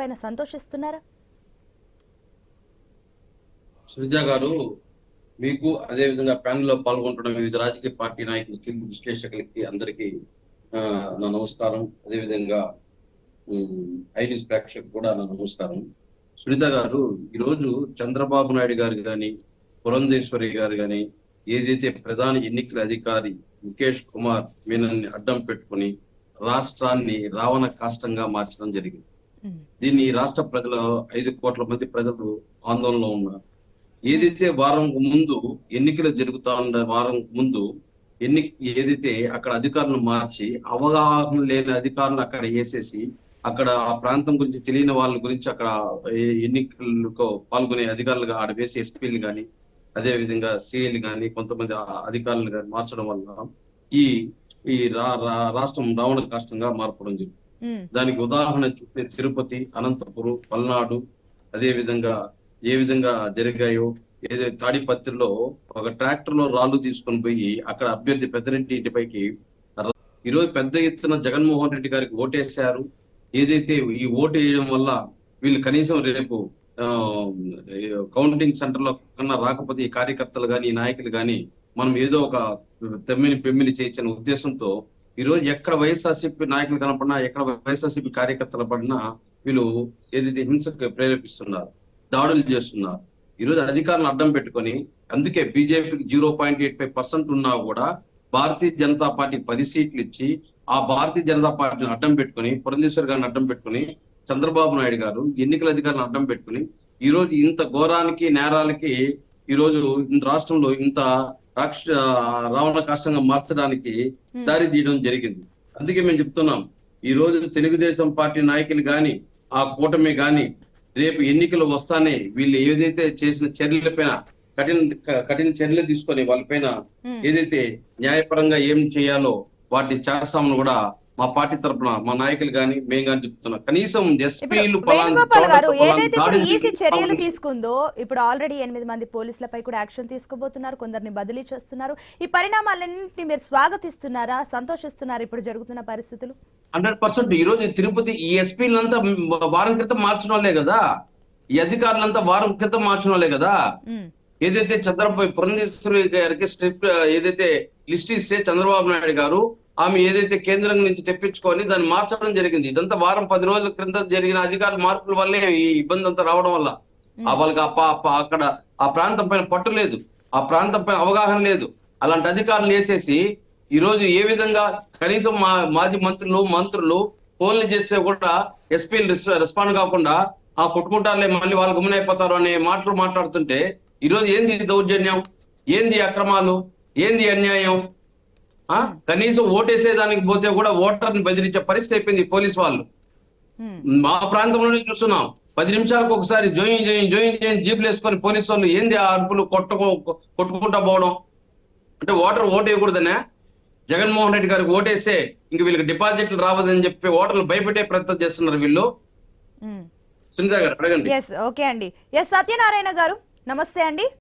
పైన సంతోషిస్తున్నారా? సుజ గారు మీకు అదే విధంగా ప్యానెల్లో పాల్గొంటున్న వివిధ రాజకీయ పార్టీ నాయకులకి విశ్లేషకులకి అందరికీ నా నమస్కారం. అదే విధంగా ప్రేక్షకు కూడా నా నమస్కారం. సునీత గారు ఈరోజు చంద్రబాబు నాయుడు గారు కానీ పురంధేశ్వరి గారు కానీ ఏదైతే ప్రధాన ఎన్నికల అధికారి ముఖేష్ కుమార్ మీనన్ని అడ్డం పెట్టుకుని రాష్ట్రాన్ని రావణ కాష్టంగా మార్చడం జరిగింది. దీన్ని రాష్ట్ర ప్రజల ఐదు కోట్ల మంది ప్రజలు ఆందోళనలో ఉన్నారు. ఏదైతే వారం ముందు ఎన్నికలు జరుగుతా ఉన్న వారం ముందు ఎన్ని ఏదైతే అక్కడ అధికారులను మార్చి అవగాహన లేని అధికారులు అక్కడ వేసేసి అక్కడ ఆ ప్రాంతం గురించి తెలియని వాళ్ళ గురించి అక్కడ ఏ- ఎన్నికలకు పాల్గొనే అధికారులుగా ఆడ వేసి ఎస్పీలు కానీ అదే విధంగా కానీ కొంతమంది అధికారులు కానీ మార్చడం వల్ల ఈ ఈ రా- రా- రాష్ట్రం రావణ కష్టంగా మార్పడం జరుగుతుంది. Hmm. దానికి ఉదాహరణ చూస్తే తిరుపతి అనంతపురం పల్నాడు అదే విధంగా ఏ విధంగా జరిగాయో ఏదో తాడిపత్రిలో ఒక ట్రాక్టర్లో రాళ్ళు తీసుకొని పోయి అక్కడ అభ్యర్థి పెద్దరెడ్డి ఇంటిపైకి ఈరోజు పెద్ద ఎత్తున జగన్మోహన్ రెడ్డి గారికి ఓటేశారు. ఏదైతే ఈ ఓటు వేయడం వల్ల వీళ్ళు కనీసం రేపు కౌంటింగ్ సెంటర్లో కన్నా రాకపోతే ఈ కార్యకర్తలు కానీ ఈ నాయకులు కానీ మనం ఏదో ఒక తెమ్మిని పెమ్మిని చేయించిన ఉద్దేశంతో ఈరోజు ఎక్కడ వైఎస్ఆర్సీపీ నాయకులు కనపడినా ఎక్కడ వైఎస్ఆర్సీపీ కార్యకర్తలు పడినా వీళ్ళు ఏదైతే హింసకు ప్రేరేపిస్తున్నారు దాడులు చేస్తున్నారు ఈ రోజు అధికారులను అడ్డం పెట్టుకొని అందుకే బీజేపీకి zero point eight five percent ఉన్నా కూడా భారతీయ జనతా పార్టీ పది సీట్లు ఇచ్చి ఆ భారతీయ జనతా పార్టీని అడ్డం పెట్టుకుని పురంధేశ్వర్ గారిని అడ్డం పెట్టుకుని చంద్రబాబు నాయుడు గారు ఎన్నికల అధికారులను అడ్డం పెట్టుకుని ఈరోజు ఇంత ఘోరానికి నేరాలకి ఈ రోజు ఇంత రాష్ట్రంలో ఇంత రాక్ష రావణ కాష్టంగా మార్చడానికి దారి తీయడం జరిగింది అందుకే మేము చెప్తున్నాం ఈ రోజు తెలుగుదేశం పార్టీ నాయకులు గాని ఆ కూటమి గాని రేపు ఎన్నికలు వస్తానే వీళ్ళు ఏదైతే చేసిన చర్యలపైన కఠిన కఠిన చర్యలు తీసుకొని వాళ్ళపైన. ఏదైతే న్యాయపరంగా ఏం చేయాలో వాటిని చేస్తామని కూడా మా పార్టీ తరపున మా నాయకులు గాని మేము గాని చెప్తున్నాం. కనీసం ఎస్పీలు చర్యలు తీసుకుందో ఇప్పుడు ఆల్రెడీ ఎనిమిది మంది పోలీసులపై కూడా యాక్షన్ తీసుకోబోతున్నారు. కొందరిని బదిలీ చేస్తున్నారు. ఈ పరిణామాలన్నింటినీ మీరు స్వాగతిస్తున్నారా? సంతోషిస్తున్నారా ఇప్పుడు జరుగుతున్న పరిస్థితులు? Hundred percent. ఈ రోజు తిరుపతి ఈ ఎస్పీలంతా వారం క్రితం మార్చిన వాళ్ళే కదా? ఈ అధికారులంతా వారం క్రితం మార్చిన వాళ్ళే కదా? ఏదైతే చంద్రబాబు పురంధేశ్వరి గారికి స్ట్రిప్ ఏదైతే లిస్ట్ ఇస్తే చంద్రబాబు నాయుడు గారు ఆమె ఏదైతే కేంద్రం నుంచి తెప్పించుకొని దాన్ని మార్చడం జరిగింది. ఇదంతా వారం పది రోజుల క్రితం జరిగిన అధికార మార్పుల వల్లే ఈ ఇబ్బంది అంతా రావడం వల్ల. ఆ వాళ్ళకి ఆ పా- పా- అక్కడ ఆ ప్రాంతం పైన పట్టు లేదు. ఆ ప్రాంతం పైన అవగాహన లేదు. అలాంటి అధికారులు వేసేసి ఈ రోజు ఏ విధంగా కనీసం మా మాజీ మంత్రులు మంత్రులు ఫోన్లు చేస్తే కూడా ఎస్పీలు రెస్పాండ్ కాకుండా ఆ కొట్టుకుంటారులే మళ్ళీ వాళ్ళు గుమ్మనైపోతారు అనే మాటలు మాట్లాడుతుంటే ఈ రోజు ఏంది దౌర్జన్యం? ఏంది అక్రమాలు? ఏంది అన్యాయం? కనీసం ఓటేసేదానికి పోతే కూడా ఓటర్ని బెదిరించే పరిస్థితి అయిపోయింది పోలీస్ వాళ్ళు. మా ప్రాంతంలోనే చూస్తున్నాం. పది నిమిషాలకు ఒకసారి జోయిన్ జోయిన్ జోయిన్ జోయిన్ జీపులు వేసుకొని పోలీసు వాళ్ళు ఏంది ఆ అరుపులు కొట్టుకో కొట్టుకుంటా పోవడం? అంటే ఓటర్ ఓటు వేయకూడదనే? జగన్మోహన్ రెడ్డి గారికి ఓటేస్తే ఇంక వీళ్ళకి డిపాజిట్లు రావదని చెప్పి ఓటర్లు భయపెట్టే ప్రయత్నం చేస్తున్నారు వీళ్ళు. సునీత గారు అడగండి. ఓకే అండి. ఎస్ సత్యనారాయణ గారు నమస్తే అండి.